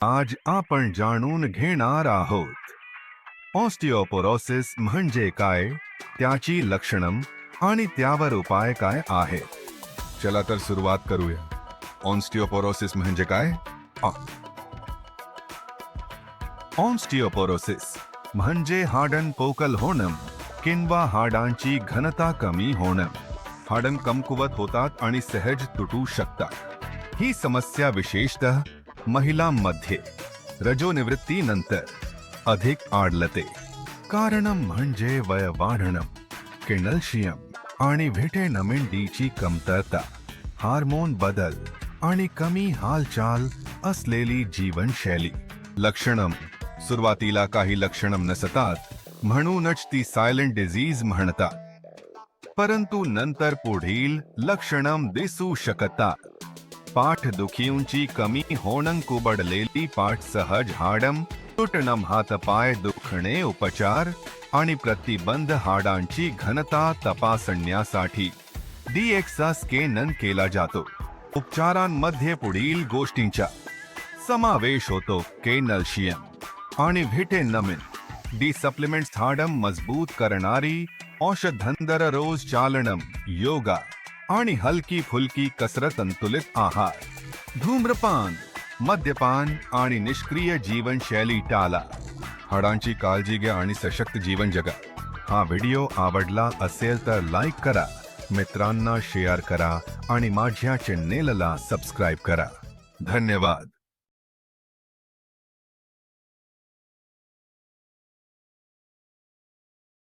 आज आपण जाणून घेणार आहोत. ऑस्टिओपोरोसिस म्हणजे काय? त्याची लक्षणं आणि त्यावर उपाय काय आहेत? चला तर सुरुवात करूया. ऑन्स्टिओपोरोसिस म्हणजे काय? ऑन्स्टिओपोरोसिस म्हणजे हाडन पोकल होणं किंवा हाडांची घनता कमी होणं. हाडं कमकुवत होतात आणि सहज तुटू शकतात. ही समस्या विशेषतः महिलांमध्ये रजोनिवृत्तीनंतर अधिक आढळते कारण म्हणजे वय वाढणं केनल्शियम आणि व्हिटॅमिन डी ची कमतरता हार्मोन बदल आणि कमी हालचाल असलेली जीवनशैली. लक्षणं. सुरुवातीला काही लक्षणं नसतात म्हणूनच ती सायलेंट डिझीज म्हणतात. परंतु नंतर पुढील लक्षणं दिसू शकतात. पाठदुखींची कमी होणं कुबडलेली पाठ सहज हाडम, तुटणं हातपाय दुखणे उपचार आणि प्रतिबंध हाडांची घनता तपासण्यासाठी. डीएक्सा स्कॅनन केला जातो. उपचारांमध्ये पुढील गोष्टींचा समावेश होतो केनल्शियम आणि व्हिटेनमिन. डी सप्लिमेंट्स हाडम मज़बूत करणारी औषधंदर रोज चालणम योगा. आणि हलकी फुलकी कसरत संतुलित आहार. धूम्रपान मद्यपान आणि निष्क्रिय जीवनशैली टाळा हाडांची काळजी घ्या आणि सशक्त जीवन जगा. हा व्हिडिओ आवडला असेल तर लाईक करा. मित्रांना शेअर करा आणि माझ्या चॅनेलला सबस्क्राईब करा. धन्यवाद.